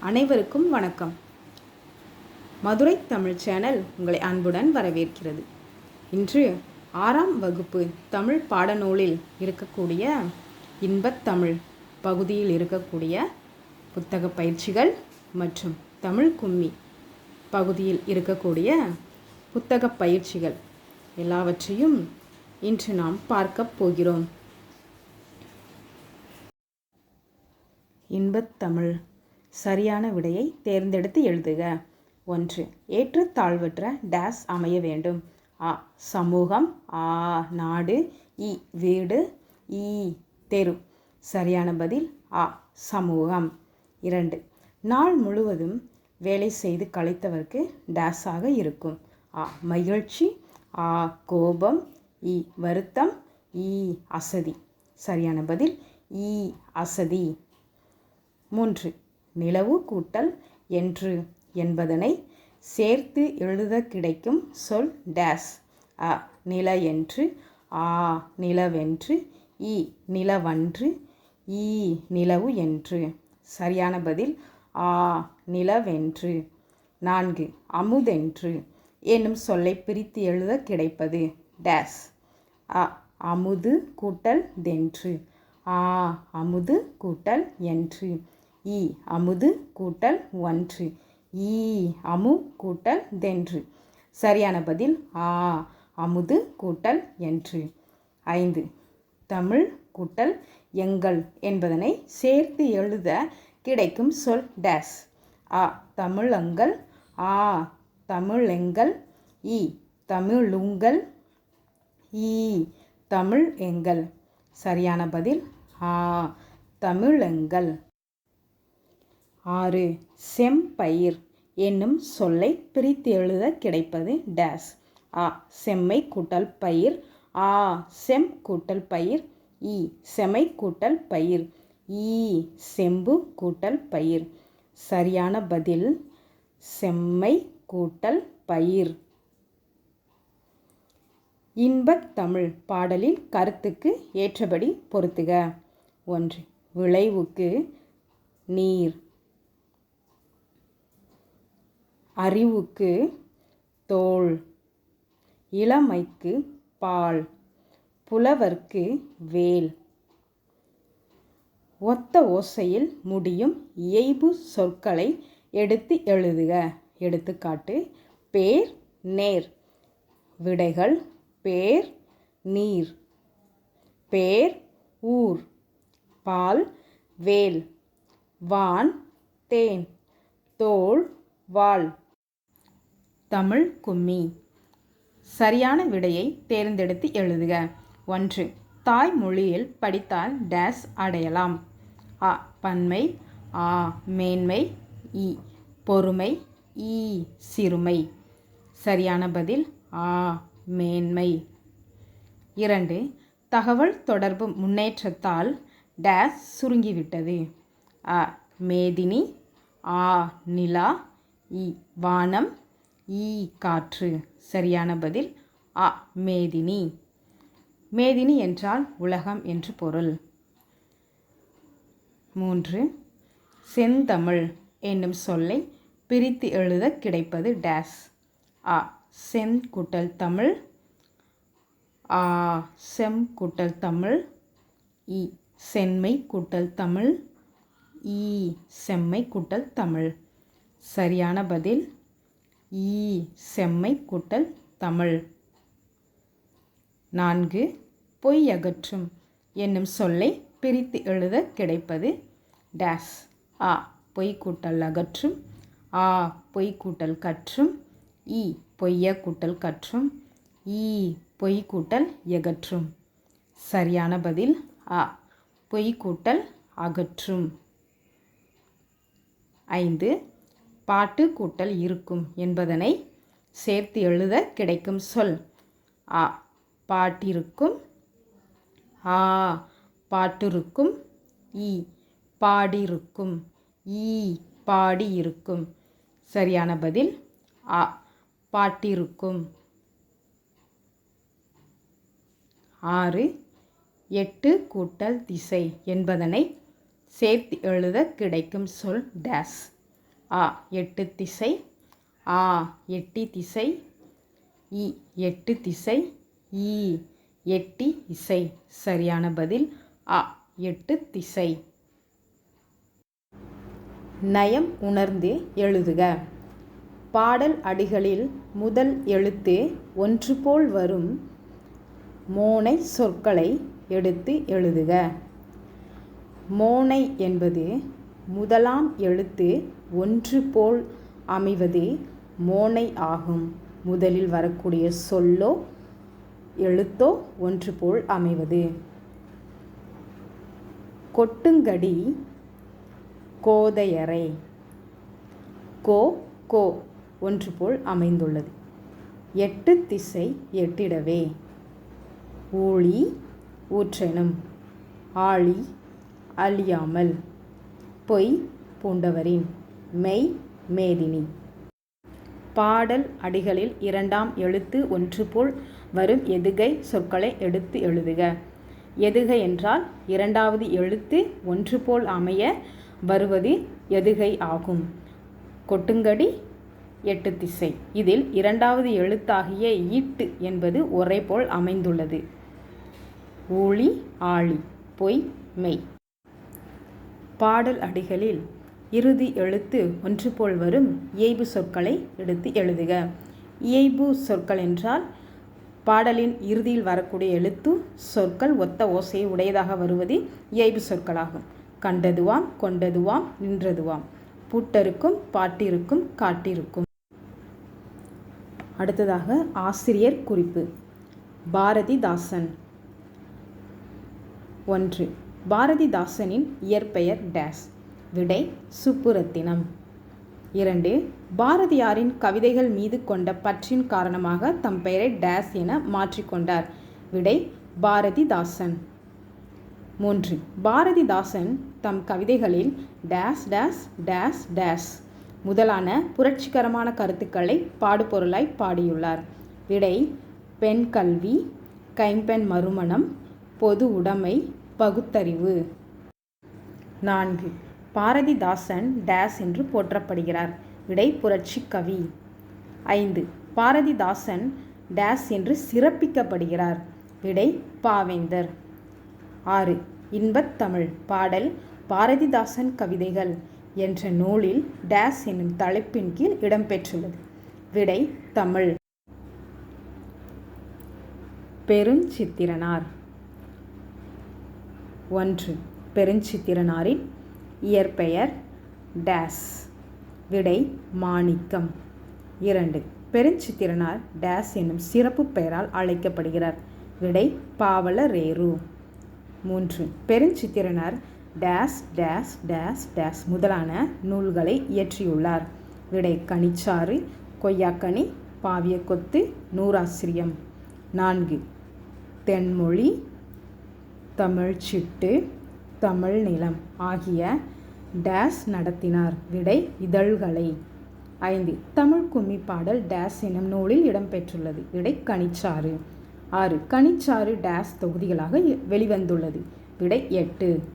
அனைவருக்கும் வணக்கம். மதுரை தமிழ் சேனல் உங்களை அன்புடன் வரவேற்கிறது. இன்று ஆறாம் வகுப்பு தமிழ் பாடநூலில் இருக்கக்கூடிய இன்பத்தமிழ் பகுதியில் இருக்கக்கூடிய புத்தக பயிற்சிகள் மற்றும் தமிழ் கும்மி பகுதியில் இருக்கக்கூடிய புத்தக பயிற்சிகள் எல்லாவற்றையும் இன்று நாம் பார்க்கப் போகிறோம். இன்பத்தமிழ் சரியான விடையை தேர்ந்தெடுத்து எழுதுக. ஒன்று ஏற்றத்தாழ்வற்ற டேஸ் அமைய வேண்டும். அ சமூகம். ஆ நாடு. இ வீடு. இ தெரு. சரியான பதில் அ சமூகம். இரண்டு நாள் முழுவதும் வேலை செய்து கலைத்தவருக்கு டேஸாக இருக்கும். அ மகிழ்ச்சி. ஆ கோபம். இ வருத்தம். இ அசதி. சரியான பதில் இ அசதி. மூன்று நிலவு கூட்டல் என்று என்பதனை சேர்த்து எழுத கிடைக்கும் சொல் டேஸ் அ நில என்று ஆ நிலவென்று இ நிலவன்று ஈ நிலவு என்று. சரியான பதில் ஆ நிலவென்று. நான்கு அமுதென்று. என்னும் சொல்லை பிரித்து எழுத கிடைப்பது டேஸ் அ அமுது கூட்டல் தென்று. ஆ அமுது கூட்டல் என்று. இ அமுது கூட்டல் ஒன்று. ஈ அமு கூட்டல் தென்று. சரியான பதில் ஆ அமுது கூட்டல் என்று. ஐந்து. தமிழ் கூட்டல் எங்கள் என்பதனை சேர்த்து எழுத கிடைக்கும் சொல் டேஸ். ஆ தமிழங்கள். ஆ தமிழெங்கள். இ தமிழுங்கள். ஈ தமிழ் எங்கள். சரியான பதில் ஆ தமிழெங்கள். ஆறு. செம்பயிர் என்னும் சொல்லை பிரித்து எழுத கிடைப்பது டேஸ். ஆ. செம்மை கூட்டல் பயிர். ஆ. செம் கூட்டல் பயிர். இ. செமை கூட்டல் பயிர். ஈ செம்பு கூட்டல் பயிர். சரியான பதில் செம்மை கூட்டல் பயிர். இன்பத் தமிழ் பாடலின் கருத்துக்கு ஏற்றபடி பொருத்துக. ஒன்று. விளைவுக்கு நீர். அறிவுக்கு தோல் இளமைக்கு பால் புலவர்க்கு வேல். ஒத்த ஓசையில் முடியும் இயைபு சொற்களை எடுத்து எழுதுக. எடுத்துக்காட்டு பேர் நேர். விடைகள் பேர் நீர். பேர் ஊர். பால் வேல். வான் தேன். தோல் வாள் தமிழ் கும்மி. சரியான விடையை தேர்ந்தெடுத்து எழுதுக. ஒன்று தாய்மொழியில் படித்தால் டேஸ் அடையலாம். அ பன்மை ஆ மேன்மை இ பொறுமை ஈ சிறுமை. சரியான பதில் ஆ மேன்மை. இரண்டு தகவல் தொடர்பு முன்னேற்றத்தால் டேஸ் சுருங்கிவிட்டது. அ மேதினி ஆ நிலா இ வானம் ஈ காற்று. சரியான பதில் அ மேதினி. மேதினி என்றால் உலகம் என்று பொருள். மூன்று செந்தமிழ் என்னும் சொல்லை பிரித்து எழுத கிடைப்பது டேஸ். அ செம் கூட்டல் தமிழ். ஆ செம் கூட்டல் தமிழ். இ செம்மை கூட்டல் தமிழ். ஈ செம்மை கூட்டல் தமிழ். சரியான பதில் ஈ செம்மை கூட்டல் தமிழ். நான்கு. பொய் அகற்றும் என்னும் சொல்லை பிரித்து எழுத கிடைப்பது டேஸ். ஆ. பொய் கூட்டல் அகற்றும். ஆ. பொய் கூட்டல் கற்றும். இ. பொய்ய கூட்டல் கற்றும். ஈ பொய் கூட்டல் எகற்றும். சரியான பதில் ஆ பொய் கூட்டல் அகற்றும். ஐந்து. பாட்டு கூட்டல் இருக்கும் என்பதனை சேர்த்து எழுத கிடைக்கும் சொல். ஆ பாட்டிருக்கும். ஆ பாட்டிருக்கும். ஈ பாடிருக்கும். ஈ பாடியிருக்கும். சரியான பதில் ஆ பாட்டிருக்கும். ஆறு எட்டு கூட்டல் திசை என்பதனை சேர்த்து எழுத கிடைக்கும் சொல் டேஸ். ஆ எட்டு திசை. ஆ எட்டி திசை. இ எட்டு திசை. ஈ எட்டி இசை. சரியான பதில் அ எட்டு திசை. நயம் உணர்ந்து எழுதுக. பாடல் அடிகளில் முதல் எழுத்து ஒன்று போல் வரும். மோனை சொற்களை எடுத்து எழுதுக. மோனை என்பது முதலாம் எழுத்து ஒன்று போல் அமைவதே மோனை ஆகும். முதலில் வரக்கூடிய சொல்லோ எழுத்தோ ஒன்று போல் அமைவது. கொட்டுங்கடி கோதையரை கோ கோ ஒன்று போல் அமைந்துள்ளது. எட்டு திசை எட்டிடவே. ஊழி ஊற்றெனும். ஆழி அழியாமல். பொய் பூண்டவரின் மெய் மேதினி. பாடல் அடிகளில் இரண்டாம் எழுத்து ஒன்று போல் வரும் எதுகை சொற்களை எடுத்து எழுதுக. எதுகை என்றால் இரண்டாவது எழுத்து ஒன்று போல் அமைய வருவது எதுகை ஆகும். கொட்டுங்கடி எட்டு திசை. இதில் இரண்டாவது எழுத்தாகிய ஈட்டு என்பது ஒரே போல் அமைந்துள்ளது. ஊழி ஆழி பொய் மெய். பாடல் அடிகளில் இறுதி எழுத்து ஒன்று போல் வரும் இயைபு சொற்களை எடுத்து எழுதுக. இயைபு சொற்கள் என்றால் பாடலின் இறுதியில் வரக்கூடிய எழுத்து சொற்கள் ஒத்த ஓசையை உடையதாக வருவது இயைபு சொற்களாகும். கண்டதுவாம் கொண்டதுவாம் நின்றதுவாம். பூட்டருக்கும் பாட்டிருக்கும் காட்டிருக்கும். அடுத்ததாக ஆசிரியர் குறிப்பு. பாரதிதாசன். ஒன்று. பாரதிதாசனின் இயற்பெயர் டேஸ் விடை சுப்புரத்தினம். இரண்டு பாரதியாரின் கவிதைகள் மீது கொண்ட பற்றின் காரணமாக தம் பெயரை டேஸ் என மாற்றிக்கொண்டார் விடை பாரதிதாசன். மூன்று பாரதிதாசன் தம் கவிதைகளில் டேஸ் டேஸ் டேஸ் டேஸ் முதலான புரட்சிகரமான கருத்துக்களை பாடுபொருளாய் பாடியுள்ளார். விடை பெண் கல்வி கைம்பெண் மறுமணம் பொது உடைமை பகுத்தறிவு. நான்கு. பாரதிதாசன் டேஸ் என்று போற்றப்படுகிறார். விடை புரட்சி கவி. ஐந்து. பாரதிதாசன் டேஸ் என்று சிறப்பிக்கப்படுகிறார். விடை பாவேந்தர். ஆறு. இன்பத்தமிழ் பாடல் பாரதிதாசன் கவிதைகள் என்ற நூலில் டேஸ் என்னும் தலைப்பின் கீழ் இடம்பெற்றுள்ளது. விடை தமிழ். பெருஞ்சித்திரனார். ஒன்று பெருஞ்சித்திரனாரின் இயற்பெயர் டேஸ். விடை மாணிக்கம். இரண்டு பெருஞ்சித்திரனார் டேஸ் என்னும் சிறப்பு பெயரால் அழைக்கப்படுகிறார். விடை பாவலரேரு மூன்று Perunchithiranar days days days days முதலான நூல்களை இயற்றியுள்ளார். விடை கனிச்சாறு கொய்யாக்கனி பாவியக்கொத்து நூராசிரியம் நூறாசிரியம். நான்கு தென்மொழி தமிழ்ச்சிட்டு தமிழ் நிலம் ஆகிய டேஸ் நடத்தினார். விடை இதழ்களை. ஐந்து. தமிழ் கும்மி பாடல் டேஸ் எனும் நூலில் இடம்பெற்றுள்ளது. விடை கனிச்சாறு. ஆறு. கனிச்சாறு டேஸ் தொகுதிகளாக வெளிவந்துள்ளது. விடை எட்டு.